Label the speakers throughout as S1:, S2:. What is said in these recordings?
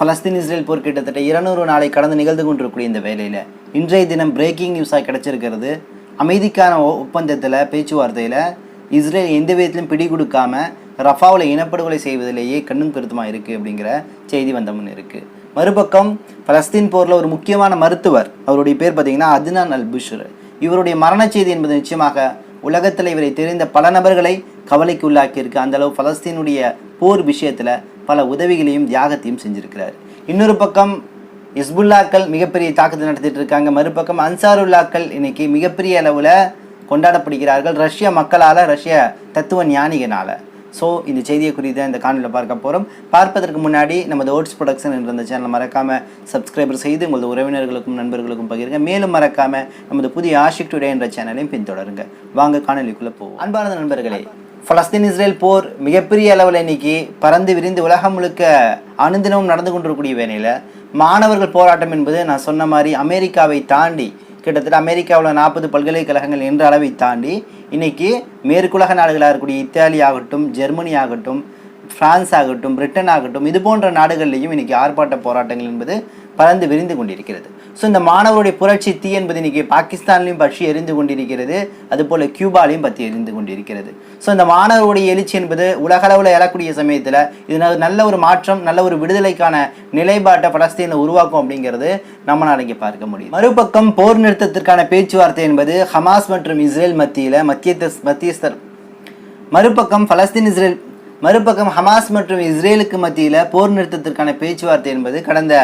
S1: Palestine Israel போர் கிட்டத்தட்ட இருநூறு நாளை கடந்து நிகழ்ந்து கொண்டிருக்கூடிய இந்த வேலையில் இன்றைய தினம் பிரேக்கிங் நியூஸாக கிடைச்சிருக்கிறது. அமைதிக்கான ஒ- ஒப்பந்தத்தில் பேச்சுவார்த்தையில் இஸ்ரேல் எந்த விதத்திலும் பிடி கொடுக்காம ரஃபாவில் இனப்படுகொலை செய்வதிலேயே கண்ணும் கருத்துமாக இருக்குது அப்படிங்கிற செய்தி வந்தமுன்னு இருக்குது மறுபக்கம் பலஸ்தீன் போரில் ஒரு முக்கியமான மருத்துவர் அவருடைய பேர் பார்த்தீங்கன்னா அத்னான் அல் புஷ்ர் இவருடைய மரண செய்தி என்பது நிச்சயமாக உலகத்தில் இவரை தெரிந்த பல நபர்களை கவலைக்கு உள்ளாக்கியிருக்கு. அந்தளவு பலஸ்தீனுடைய போர் விஷயத்தில் பல உதவிகளையும் தியாகத்தையும் செஞ்சுருக்கிறார். இன்னொரு பக்கம் இஸ்புல்லாக்கள் மிகப்பெரிய தாக்குதல் நடத்திட்டு இருக்காங்க. மறுபக்கம் அன்சாருல்லாக்கள் இன்னைக்கு மிகப்பெரிய அளவில் கொண்டாடப்படுகிறார்கள். ரஷ்ய மக்களால் ரஷ்ய தத்துவ ஞானிகனால். ஸோ இந்த செய்தியை குறித்து இந்த காணொலியில் பார்க்க போகிறோம் பார்ப்பதற்கு முன்னாடி நமது ஓட்ஸ் ப்ரொடக்ஷன் என்ற இந்த சேனலை மறக்காமல் சப்ஸ்கிரைபர் செய்து உங்களது உறவினர்களுக்கும் நண்பர்களுக்கும் பகிருங்க. மேலும் மறக்காமல் நமது புதிய ஆஷிக் டுடே என்ற சேனலையும் பின்தொடருங்க. வாங்க காணொலிக்குள்ளே போவோம். அன்பார்ந்த நண்பர்களே பலஸ்தீன் இஸ்ரேல் போர் மிகப்பெரிய அளவில் இன்னைக்கு பறந்து விரிந்து உலகம் முழுக்க அனுதினமும் நடந்து கொண்டிருக்கக்கூடிய வேலையில் மாணவர்கள் போராட்டம் என்பது நான் சொன்ன மாதிரி அமெரிக்காவை தாண்டி கிட்டத்தட்ட அமெரிக்காவில் நாற்பது பல்கலைக்கழகங்கள் என்ற அளவை தாண்டி இன்னைக்கு மேற்குலக நாடுகளாக இருக்கக்கூடிய இத்தாலி ஆகட்டும் ஜெர்மனி ஆகட்டும் பிரான்ஸ் ஆகட்டும் பிரிட்டன் ஆகட்டும் இது போன்ற நாடுகள்லையும் இன்னைக்கு ஆர்ப்பாட்ட போராட்டங்கள் என்பது பறந்து விரிந்து கொண்டிருக்கிறது. ஸோ இந்த மாணவருடைய புரட்சி தீ என்பது இன்னைக்கு பாகிஸ்தான்லையும் பற்றி எரிந்து கொண்டிருக்கிறது. அதுபோல் கியூபாலையும் பற்றி எரிந்து கொண்டிருக்கிறது. ஸோ இந்த மாணவருடைய எழுச்சி என்பது உலகளவில் எழக்கூடிய சமயத்தில் இது நல்ல ஒரு மாற்றம் நல்ல ஒரு விடுதலைக்கான நிலைப்பாட்டை பலஸ்தீனில் உருவாக்கும் அப்படிங்கிறது நம்மளால் இங்கே பார்க்க முடியும் மறுபக்கம் போர் நிறுத்தத்திற்கான பேச்சுவார்த்தை என்பது ஹமாஸ் மற்றும் இஸ்ரேல் மத்தியில் மத்திய மத்தியஸ்தர் மறுபக்கம் பலஸ்தீன் இஸ்ரேல் மறுபக்கம் ஹமாஸ் மற்றும் இஸ்ரேலுக்கு மத்தியில் போர் நிறுத்தத்திற்கான பேச்சுவார்த்தை என்பது கடந்த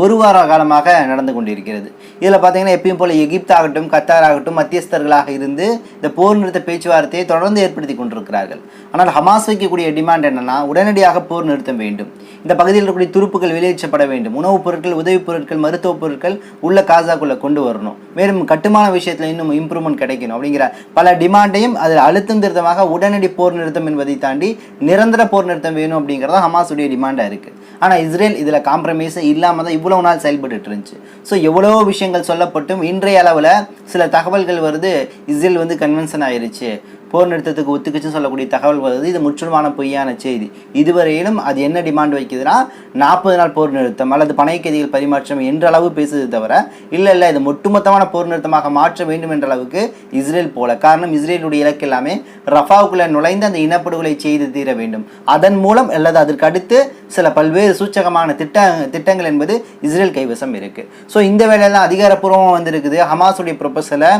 S1: ஒரு வார காலமாக நடந்து கொண்டிருக்கிறது. இதில் பார்த்தீங்கன்னா எப்பயும் போல எகிப்து ஆகட்டும் கத்தார் ஆகட்டும் மத்தியஸ்தர்களாக இருந்து இந்த போர் நிறுத்த பேச்சுவார்த்தையை தொடர்ந்து ஏற்படுத்தி கொண்டிருக்கிறார்கள். ஆனால் ஹமாஸ் வைக்கக்கூடிய டிமாண்ட் என்னன்னா உடனடியாக போர் நிறுத்தம் வேண்டும். இந்த பகுதியில் இருக்கக்கூடிய துருப்புகள் வெளியேற்றப்பட வேண்டும். உணவுப் பொருட்கள் உதவிப் பொருட்கள் மருத்துவப் பொருட்கள் உள்ள காசாக்குள்ளே கொண்டு வரணும். மேலும் கட்டுமான விஷயத்தில் இன்னும் இம்ப்ரூவ்மெண்ட் கிடைக்கணும் அப்படிங்கிற பல டிமாண்டையும் அதில் அழுத்தம் திருத்தமாக உடனடி போர் நிறுத்தம் என்பதை தாண்டி நிரந்தர போர் நிறுத்தம் வேணும் அப்படிங்கிறதா ஹமாஸுடைய டிமாண்டாக இருக்குது ஆனால் இஸ்ரேல் இதில் காம்ப்ரமைஸ் இல்லாமல் தான் இவ்வளவு நாள் செயல்பட்டு இருந்துச்சு. ஸோ எவ்வளோ விஷயங்கள் சொல்லப்பட்டும் இன்றைய அளவில் சில தகவல்கள் வருது இஸ்ரேல் வந்து கன்வென்ஷன் ஆயிருச்சு. போர் நிறுத்தத்துக்கு ஒத்துக்குச்சுன்னு சொல்லக்கூடிய தகவல் வருது இது முற்றிலுமான பொய்யான செய்தி. இதுவரையிலும் அது என்ன டிமாண்ட் வைக்குதுன்னா நாற்பது நாள் போர் நிறுத்தம் அல்லது பணைக்கைதிகள் பரிமாற்றம் என்ற அளவு பேசுது தவிர இல்லை இல்லை இது ஒட்டுமொத்தமான போர் நிறுத்தமாக மாற்ற வேண்டும் என்ற அளவுக்கு இஸ்ரேல் போல. காரணம் இஸ்ரேலுடைய இலக்கு எல்லாமே ரஃபாவுக்குள்ளே நுழைந்து அந்த இனப்படுகொலை செய்து தீர வேண்டும். அதன் மூலம் அல்லது அதற்கு அடுத்து சில பல்வேறு சூச்சகமான திட்ட திட்டங்கள் என்பது இஸ்ரேல் கைவசம் இருக்குது ஸோ இந்த வேலையெல்லாம் அதிகாரப்பூர்வமாக வந்திருக்குது. ஹமாஸுடைய ப்ரொபஸலை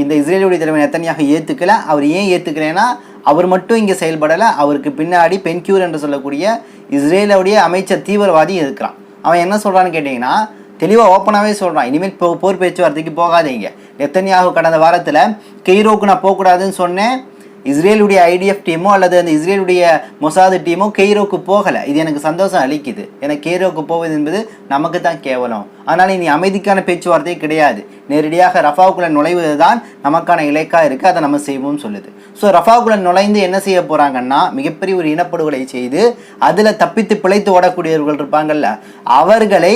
S1: இந்த இஸ்ரேலுடைய தலைவர் நெத்தனியாக ஏற்றுக்கல அவர் ஏன் ஏற்றுக்கிறேன்னா அவர் மட்டும் இங்கே செயல்படலை. அவருக்கு பின்னாடி பென்க்யூர் என்று சொல்லக்கூடிய இஸ்ரேலுடைய அமைச்சர் தீவிரவாதி இருக்கிறான். அவன் என்ன சொல்கிறான்னு கேட்டிங்கன்னா தெளிவாக ஓப்பனாகவே சொல்கிறான் இனிமேல் போ போர் பேச்சுவார்த்தைக்கு போகாதீங்க. நெத்தனியாக கடந்த வாரத்தில் கெய்ரோக்கு நான் போகக்கூடாதுன்னு சொன்னேன். இஸ்ரேலுடைய ஐடிஎஃப் டீமோ அல்லது அந்த இஸ்ரேலுடைய மொசாது டீமோ கெய்ரோக்கு போகலை. இது எனக்கு சந்தோஷம் அளிக்குது. ஏன்னா கெய்ரோக்கு போவது என்பது நமக்கு தான் கேவலம். அதனால் இனி அமைதிக்கான பேச்சுவார்த்தையே கிடையாது. நேரடியாக ரஃபாவுக்குள்ள நுழைவது தான் நமக்கான இலக்காக இருக்குது அதை நம்ம செய்வோம்னு சொல்லுது. ஸோ ரஃபாவுக்குள்ள நுழைந்து என்ன செய்ய போகிறாங்கன்னா மிகப்பெரிய ஒரு இனப்படுகொலை செய்து அதில் தப்பித்து பிழைத்து ஓடக்கூடியவர்கள் இருப்பாங்கல்ல அவர்களை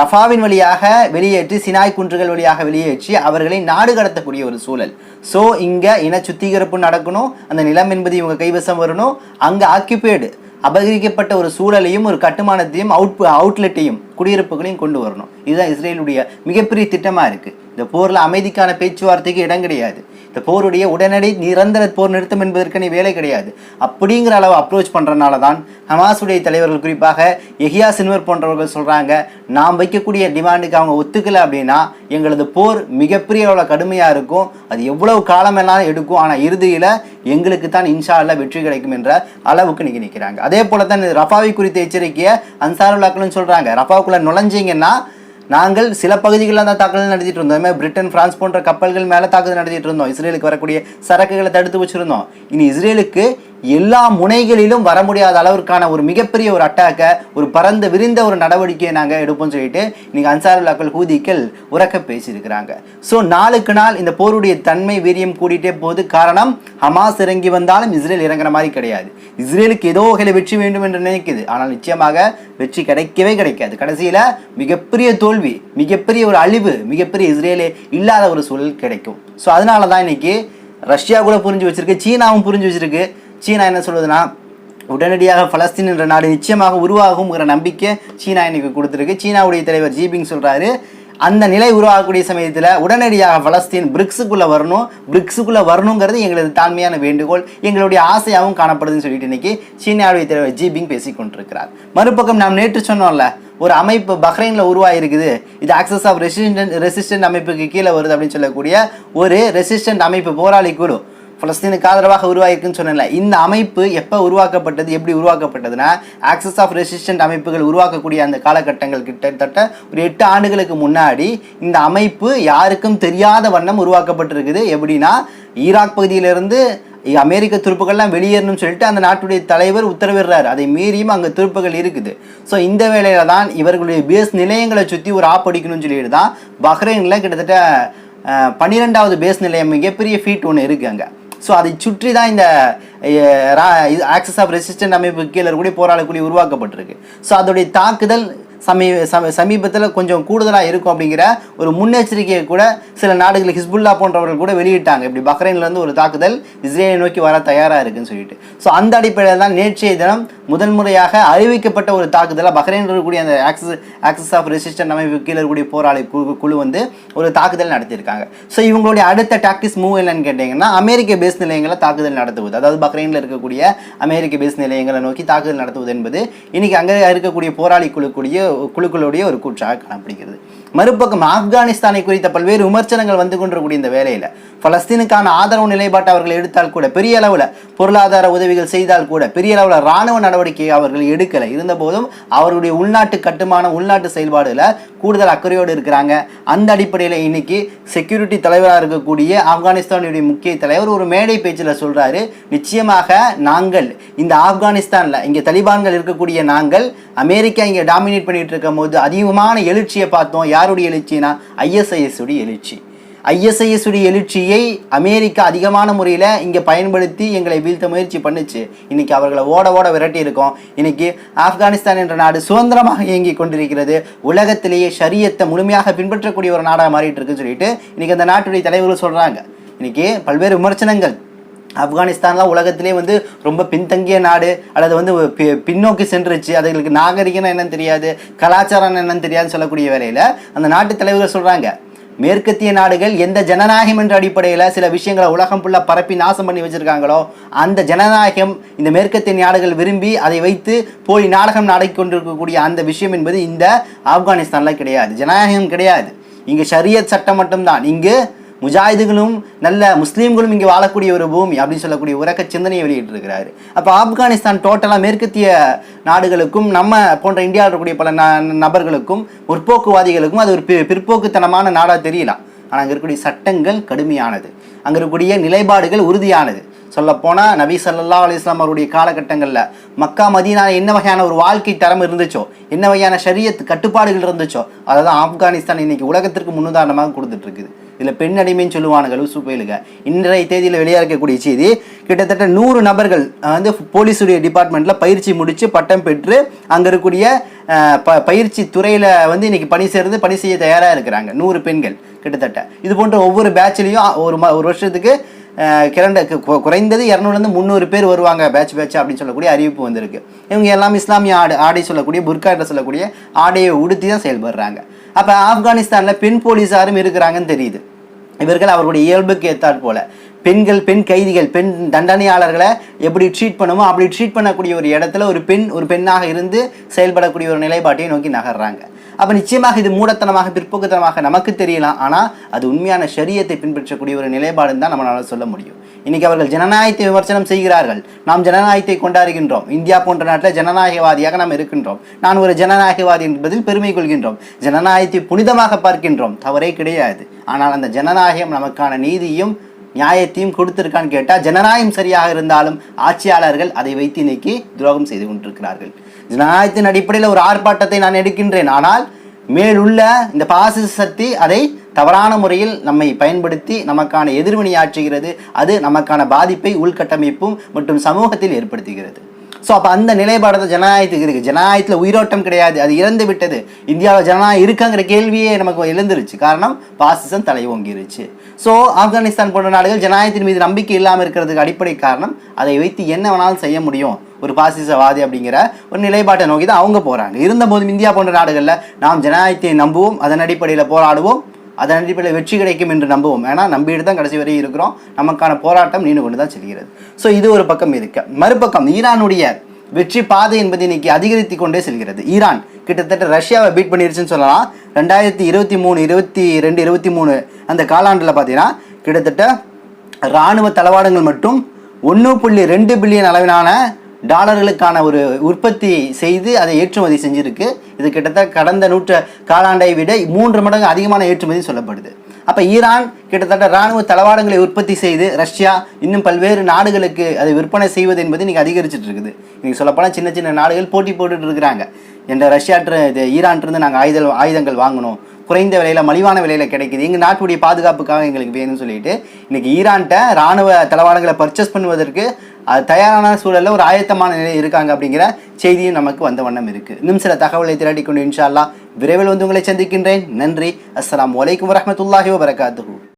S1: ரஃபாவின் வழியாக வெளியேற்றி சினாய் குன்றுகள் வழியாக வெளியேற்றி அவர்களை நாடு கடத்தக்கூடிய ஒரு சூழல். ஸோ இங்கே இன சுத்திகரிப்பு நடக்கணும் அந்த நிலம் என்பது இவங்க கைவசம் வரணும் அங்கே ஆக்கிபேடு அபகரிக்கப்பட்ட ஒரு சூழலையும் ஒரு கட்டுமானத்தையும் அவுட் அவுட்லெட்டையும் குடியிருப்புகளையும் கொண்டு வரணும். இதுதான் இஸ்ரேலுடைய மிகப்பெரிய திட்டமாக இருக்குது இந்த போரில் அமைதிக்கான பேச்சுவார்த்தைக்கு இடம் கிடையாது. இந்த போருடைய உடனடி நிரந்தர போர் நிறுத்தம் என்பதற்கான வேலை கிடையாது. அப்படிங்கிற அளவு அப்ரோச் பண்ணுறனால தான் ஹமாஸுடைய தலைவர்கள் குறிப்பாக எஹியா சின்வர் போன்றவர்கள் சொல்கிறாங்க நாம் வைக்கக்கூடிய டிமாண்டுக்கு அவங்க ஒத்துக்கலை அப்படின்னா எங்களது போர் மிகப்பெரிய அளவில் கடுமையாக இருக்கும். அது எவ்வளவு காலமெல்லாம் எடுக்கும். ஆனால் இறுதியில் எங்களுக்கு தான் இன்ஷா அல்ல வெற்றி கிடைக்கும் என்ற அளவுக்கு நீங்கள் நிற்கிறாங்க அதே போல தான் ரஃபாவை குறித்த எச்சரிக்கையை அன்சாருல்லாக்களும் சொல்கிறாங்க ரஃபாவுக்குள்ளே நுழைஞ்சிங்கன்னா நாங்கள் சில பகுதிகளில் தான் தாக்குதல் நடத்திட்டு இருந்தோம். அதுமாதிரி பிரிட்டன் பிரான்ஸ் போன்ற கப்பல்கள் மேலே தாக்குதல் நடத்திட்டு இருந்தோம். இஸ்ரேலுக்கு வரக்கூடிய சரக்குகளை தடுத்து வச்சிருந்தோம். இனி இஸ்ரேலுக்கு எல்லா முனைகளிலும் வர முடியாத அளவிற்கான ஒரு மிகப்பெரிய ஒரு அட்டாக்கை ஒரு பரந்த விரிந்த ஒரு நடவடிக்கையை நாங்கள் எடுப்போம்னு சொல்லிட்டு இன்னைக்கு அன்சாருல்லாக்கள் ஹூதிக்கள் உறக்க பேசியிருக்கிறாங்க. ஸோ நாளுக்கு நாள் இந்த போருடைய தன்மை வீரியம் கூடிட்டே போகுது. காரணம் ஹமாஸ் இறங்கி வந்தாலும் இஸ்ரேல் இறங்குற மாதிரி கிடையாது. இஸ்ரேலுக்கு ஏதோ வகையில் வெற்றி வேண்டும் என்று நினைக்குது. ஆனால் நிச்சயமாக வெற்றி கிடைக்கவே கிடைக்காது. கடைசியில் மிகப்பெரிய தோல்வி மிகப்பெரிய ஒரு அழிவு மிகப்பெரிய இஸ்ரேலே இல்லாத ஒரு சூழல் கிடைக்கும். ஸோ அதனால தான் இன்னைக்கு ரஷ்யா கூட புரிஞ்சு வச்சிருக்கு சீனாவும் புரிஞ்சு வச்சிருக்கு. சீனா என்ன சொல்லுதுன்னா உடனடியாக பலஸ்தீன் என்ற நாடு நிச்சயமாக உருவாகுங்கிற நம்பிக்கை சீனா இன்னைக்கு கொடுத்துருக்கு. சீனாவுடைய தலைவர் ஜீபிங் சொல்கிறாரு அந்த நிலை உருவாகக்கூடிய சமயத்தில் உடனடியாக பலஸ்தீன் பிரிக்ஸுக்குள்ளே வரணும் பிரிக்ஸுக்குள்ளே வரணுங்கிறது எங்களது தாழ்மையான வேண்டுகோள் எங்களுடைய ஆசையாகவும் காணப்படுதுன்னு சொல்லிட்டு இன்னைக்கு சீனாவுடைய தலைவர் ஜீபிங் பேசிக்கொண்டிருக்கிறார் மறுபக்கம் நாம் நேற்று சொன்னோம்ல ஒரு அமைப்பு பஹ்ரைனில் உருவாகிருக்குது இது ஆக்சஸ் ஆஃப் ரெசிஸ்டன்ட் ரெசிஸ்டன்ட் அமைப்புக்கு கீழே வருது அப்படின்னு சொல்லக்கூடிய ஒரு ரெசிஸ்டன்ட் அமைப்பு போராளி குழு. பலஸ்தீனுக்கு ஆதரவாக உருவாயிருக்குன்னு சொன்னேன்ல. இந்த அமைப்பு எப்போ உருவாக்கப்பட்டது எப்படி உருவாக்கப்பட்டதுன்னா ஆக்சஸ் ஆஃப் ரெசிஸ்டன்ட் அமைப்புகள் உருவாக்கக்கூடிய அந்த காலகட்டங்கள் கிட்டத்தட்ட ஒரு எட்டு ஆண்டுகளுக்கு முன்னாடி இந்த அமைப்பு யாருக்கும் தெரியாத வண்ணம் உருவாக்கப்பட்டிருக்குது. எப்படின்னா ஈராக் பகுதியிலிருந்து அமெரிக்க துருப்புகள்லாம் வெளியேறணும்னு சொல்லிட்டு அந்த நாட்டுடைய தலைவர் உத்தரவிடுறாரு. அதை மீறியும் அங்கே துருப்புகள் இருக்குது. ஸோ இந்த வேலையில தான் இவர்களுடைய பேஸ் நிலையங்களை சுற்றி ஒரு ஆப்படிக்கணும்னு சொல்லிட்டு தான் பஹ்ரைனில் கிட்டத்தட்ட பன்னிரெண்டாவது பேஸ் நிலையம் மிகப்பெரிய ஃபீட் ஒன்று இருக்குது அங்கே. ஸோ அதை சுற்றி தான் இந்த ஆக்சஸ் ஆஃப் ரெசிஸ்டன்ட் அமைப்பு கீழே இருக்கக்கூடிய போராடக்கூடிய உருவாக்கப்பட்டிருக்கு. ஸோ அதோடைய தாக்குதல் சமீ சம சமீபத்தில் கொஞ்சம் கூடுதலாக இருக்கும் அப்படிங்கிற ஒரு முன்னெச்சரிக்கையை கூட சில நாடுகள் ஹிஸ்புல்லா போன்றவர்கள் கூட வெளியிட்டாங்க. இப்படி பஹ்ரைன்லேருந்து ஒரு தாக்குதல் இஸ்ரேலை நோக்கி வர தயாராக இருக்குன்னு சொல்லிட்டு. ஸோ அந்த அடிப்படையில் தான் நேற்றைய தினம் முதல் முறையாக அறிவிக்கப்பட்ட ஒரு தாக்குதலாக பஹ்ரைன் இருக்கக்கூடிய அந்த ஆக்சஸ் ஆக்சஸ் ஆஃப் ரெசிஸ்டன்ட் அமைப்பு கீழே இருக்கக்கூடிய போராளி குழு குழு வந்து ஒரு தாக்குதல் நடத்தியிருக்காங்க. ஸோ இவங்களுடைய அடுத்த டாக்டிஸ் மூவ் என்னன்னு கேட்டிங்கன்னா அமெரிக்க பேஸ் நிலையங்களை தாக்குதல் நடத்துவது. அதாவது பஹ்ரைனில் இருக்கக்கூடிய அமெரிக்க பேஸ் நிலையங்களை நோக்கி தாக்குதல் நடத்துவது என்பது இன்னைக்கு அங்கே இருக்கக்கூடிய போராளி குழுக்கூடிய குழுக்களுடைய ஒரு கூற்றாக காணப்படுகிறது. மறுபக்கம் ஆப்கானிஸ்தானை குறித்த பல்வேறு விமர்சனங்கள் வந்து கொண்டிருக்கூடிய இந்த வேலையில் பலஸ்தீனுக்கான ஆதரவு நிலைப்பாட்டை அவர்கள் எடுத்தால் கூட பெரிய அளவில் பொருளாதார உதவிகள் செய்தால் கூட பெரிய அளவில் இராணுவ நடவடிக்கை அவர்கள் எடுக்கலை. இருந்தபோதும் அவருடைய உள்நாட்டு கட்டுமான உள்நாட்டு செயல்பாடுல கூடுதல் அக்கறையோடு இருக்கிறாங்க. அந்த அடிப்படையில் இன்னைக்கு செக்யூரிட்டி தலைவராக இருக்கக்கூடிய ஆப்கானிஸ்தானுடைய முக்கிய தலைவர் ஒரு மேடை பேச்சில் சொல்கிறாரு நிச்சயமாக நாங்கள் இந்த ஆப்கானிஸ்தானில் இங்கே தலிபான்கள் இருக்கக்கூடிய நாங்கள் அமெரிக்கா இங்கே டாமினேட் பண்ணிட்டு இருக்கும் போது அதிகமான எழுச்சியை பார்த்தோம் யாருடைய எழுச்சினா ஐஎஸ்ஐஎஸுடைய எழுச்சி. ஐஎஸ்ஐஎஸுடைய எழுச்சியை அமெரிக்கா அதிகமான முறையில் இங்கே பயன்படுத்தி எங்களை வீழ்த்த முயற்சி பண்ணுச்சு. இன்றைக்கி அவர்களை ஓட ஓட விரட்டி இருக்கோம் இன்றைக்கி ஆப்கானிஸ்தான் என்ற நாடு சுதந்திரமாக இயங்கி கொண்டிருக்கிறது. உலகத்திலேயே சரியத்தை முழுமையாக பின்பற்றக்கூடிய ஒரு நாடாக மாறிட்டு இருக்குன்னு சொல்லிட்டு இன்றைக்கி அந்த நாட்டுடைய தலைவர்கள் சொல்கிறாங்க இன்றைக்கி பல்வேறு விமர்சனங்கள் ஆப்கானிஸ்தான்லாம் உலகத்திலே வந்து ரொம்ப பின்தங்கிய நாடு. அல்லது வந்து பி- பின்னோக்கி சென்றுச்சு அதுகளுக்கு நாகரிகம் என்னன்னு தெரியாது கலாச்சாரம் என்னன்னு தெரியாதுன்னு சொல்லக்கூடிய வேலையில் அந்த நாட்டு தலைவர்கள் சொல்கிறாங்க மேற்கத்திய நாடுகள் எந்த ஜனநாயகம் என்ற அடிப்படையில் சில விஷயங்களை உலகம் ஃபுல்லாக பரப்பி நாசம் பண்ணி வச்சுருக்காங்களோ அந்த ஜனநாயகம் இந்த மேற்கத்திய நாடுகள் விரும்பி அதை வைத்து போலி நாடகம் நடத்தி கொண்டிருக்கக்கூடிய அந்த விஷயம் என்பது இந்த ஆப்கானிஸ்தானில் கிடையாது. ஜனநாயகம் கிடையாது. இங்கே ஷரியத் சட்டம் மட்டும்தான். இங்கு முஜாஹிதுகளும் நல்ல முஸ்லீம்களும் இங்கே வாழக்கூடிய ஒரு பூமி அப்படின்னு சொல்லக்கூடிய உறக்க சிந்தனையை வெளியிட்டிருக்கிறார். அப்போ ஆப்கானிஸ்தான் டோட்டலாக மேற்கத்திய நாடுகளுக்கும் நம்ம போன்ற இந்தியாவில் இருக்கக்கூடிய பல ந- நபர்களுக்கும் முற்போக்குவாதிகளுக்கும் அது ஒரு பி- பிற்போக்குத்தனமான நாடாக தெரியலாம் ஆனால் அங்கே இருக்கக்கூடிய சட்டங்கள் கடுமையானது. அங்கே இருக்கக்கூடிய நிலைப்பாடுகள் உறுதியானது. சொல்லப்போனால் நபி சல்லா அலிஸ்லாம் அவருடைய காலகட்டங்களில் மக்கா மதீனா என்ன வகையான ஒரு வாழ்க்கை தரம் இருந்துச்சோ என்ன வகையான ஷரியத் கட்டுப்பாடுகள் இருந்துச்சோ அதை தான் ஆப்கானிஸ்தான் இன்றைக்கி உலகத்திற்கு முன்னுதாரணமாக கொடுத்துட்ருக்குது இதில் பெண் அடிமைன்னு சொல்லுவானுங்க லூசு பயலுக இன்றைய தேதியில் வெளியாக இருக்கக்கூடிய செய்தி கிட்டத்தட்ட நூறு நபர்கள் வந்து போலீஸுடைய டிபார்ட்மெண்ட்டில் பயிற்சி முடித்து பட்டம் பெற்று அங்கே இருக்கக்கூடிய ப பயிற்சி துறையில் வந்து இன்னைக்கு பணி சேர்ந்து பணி செய்ய தயாராக இருக்கிறாங்க நூறு பெண்கள் கிட்டத்தட்ட. இது போன்ற ஒவ்வொரு பேட்ச்லேயும் ஒரு ம ஒரு வருஷத்துக்கு கிரண்ட கு- குறைந்தது இரநூறுலேருந்து முந்நூறு பேர் வருவாங்க பேட்ச் பேட்ச் அப்படின்னு சொல்லக்கூடிய அறிவிப்பு வந்திருக்கு. இவங்க எல்லாம் இஸ்லாமிய ஆடு ஆடை சொல்லக்கூடிய புர்கா என்று சொல்லக்கூடிய ஆடையை உடுத்தி தான் செயல்படுறாங்க. அப்போ ஆப்கானிஸ்தானில் பெண் போலீஸாரும் இருக்கிறாங்கன்னு தெரியுது. இவர்கள் அவர்களுடைய இயல்புக்கு ஏற்றாற் போல. பெண்கள் பெண் கைதிகள் பெண் தண்டனையாளர்களை எப்படி ட்ரீட் பண்ணுமோ அப்படி ட்ரீட் பண்ணக்கூடிய ஒரு இடத்துல ஒரு பெண் ஒரு பெண்ணாக இருந்து செயல்படக்கூடிய ஒரு நிலைப்பாட்டையும் நோக்கி நகர்றாங்க. அப்போ நிச்சயமாக இது மூடத்தனமாக பிற்போக்குத்தனமாக நமக்கு தெரியலாம் ஆனால் அது உண்மையான ஷரியத்தை பின்பற்றக்கூடிய ஒரு நிலைப்பாடுன்னு தான் நம்மளால் சொல்ல முடியும். இன்னைக்கு அவர்கள் ஜனநாயகத்தை விமர்சனம் செய்கிறார்கள். நாம் ஜனநாயகத்தை கொண்டாடுகின்றோம். இந்தியா போன்ற நாட்டில் ஜனநாயகவாதியாக நாம் இருக்கின்றோம். நான் ஒரு ஜனநாயகவாதி என்பதில் பெருமை கொள்கின்றோம். ஜனநாயகத்தை புனிதமாக பார்க்கின்றோம். தவறே கிடையாது. ஆனால் அந்த ஜனநாயகம் நமக்கான நீதியும் நியாயத்தையும் கொடுத்திருக்கான்னு கேட்டால் ஜனநாயகம் சரியாக இருந்தாலும் ஆட்சியாளர்கள் அதை வைத்து இன்னைக்கு துரோகம் செய்து கொண்டிருக்கிறார்கள். ஜனநாயகத்தின் அடிப்படையில் ஒரு ஆர்ப்பாட்டத்தை நான் எடுக்கின்றேன். ஆனால் மேலுள்ள இந்த பாசிச சக்தி அதை தவறான முறையில் நம்மை பயன்படுத்தி நமக்கான எதிர்வினையாற்றுகிறது. அது நமக்கான பாதிப்பை உள்கட்டமைப்பும் மற்றும் சமூகத்தில் ஏற்படுத்துகிறது. ஸோ அப்போ அந்த நிலைப்பாடு தான் ஜனநாயகத்துக்கு இருக்குது ஜனநாயகத்தில் உயிரோட்டம் கிடையாது. அது இறந்து விட்டது. இந்தியாவில் ஜனநாயகம் இருக்குங்கிற கேள்வியே நமக்கு எழுந்துருச்சு. காரணம் பாசிசம் தலை ஓங்கிருச்சு ஸோ ஆப்கானிஸ்தான் போன்ற நாடுகள் ஜனநாயகத்தின் மீது நம்பிக்கை இல்லாமல் இருக்கிறதுக்கு அடிப்படை காரணம் அதை வைத்து என்ன வேணாலும் செய்ய முடியும்? ஒரு பாசிசவாதி அப்படிங்கிற ஒரு நிலைப்பாட்டை நோக்கி தான் அவங்க போகிறாங்க இருந்தபோதும் இந்தியா போன்ற நாடுகளில் நாம் ஜனநாயகத்தை நம்புவோம். அதன் அடிப்படையில் போராடுவோம். அதன் அடிப்படையில் வெற்றி கிடைக்கும் என்று நம்புவோம். ஏன்னா நம்பிட்டு தான் கடைசி வரை இருக்கிறோம். நமக்கான போராட்டம் நீண்டு கொண்டு தான் செல்கிறது. ஸோ இது ஒரு பக்கம் இருக்கு. மறுபக்கம் ஈரானுடைய வெற்றி பாதை என்பது இன்னைக்கு அதிகரித்து கொண்டே செல்கிறது. ஈரான் கிட்டத்தட்ட ரஷ்யாவை பீட் பண்ணிருச்சுன்னு சொல்லலாம். ரெண்டாயிரத்தி இருபத்தி மூணு இருபத்தி ரெண்டு இருபத்தி மூணு அந்த காலாண்டில் பார்த்தீங்கன்னா கிட்டத்தட்ட இராணுவ தளவாடங்கள் மட்டும் ஒன்று புள்ளி ரெண்டு பில்லியன் அளவிலான டாலர்களுக்கான ஒரு உற்பத்தி செய்து அதை ஏற்றுமதி செஞ்சுருக்கு. இது கிட்டத்தட்ட கடந்த நூற்ற காலாண்டை விட மூன்று மடங்கு அதிகமான ஏற்றுமதி சொல்லப்படுது. அப்போ ஈரான் கிட்டத்தட்ட இராணுவ தளவாடங்களை உற்பத்தி செய்து ரஷ்யா இன்னும் பல்வேறு நாடுகளுக்கு அதை விற்பனை செய்வது என்பது நீங்கள் அதிகரிச்சுட்டு இருக்குது. நீங்கள் சொல்லப்போனால் சின்ன சின்ன நாடுகள் போட்டி போட்டுட்டு இருக்கிறாங்க. என்ற ரஷ்யாற்று இது ஈரான்ட்டு நாங்கள் ஆயுத ஆயுதங்கள் வாங்கணும். குறைந்த விலையில் மலிவான விலையில் கிடைக்குது. எங்கள் நாட்டுடைய பாதுகாப்புக்காக எங்களுக்கு வேணும்னு சொல்லிட்டு இன்றைக்கி ஈரான்கிட்ட ராணுவ தளவாடங்களை பர்ச்சேஸ் பண்ணுவதற்கு அது தயாரான சூழலில் ஒரு ஆயத்தமான நிலை இருக்காங்க அப்படிங்கிற செய்தியும் நமக்கு வந்த வண்ணம் இருக்கு. இன்னும் சில தகவலை திரட்டி கொண்டு இன்ஷா அல்லாஹ் விரைவில் வந்து உங்களை சந்திக்கின்றேன். நன்றி. அஸ்லாம் வலைக்கம் வரமத்துல்லாஹி வரகாத்து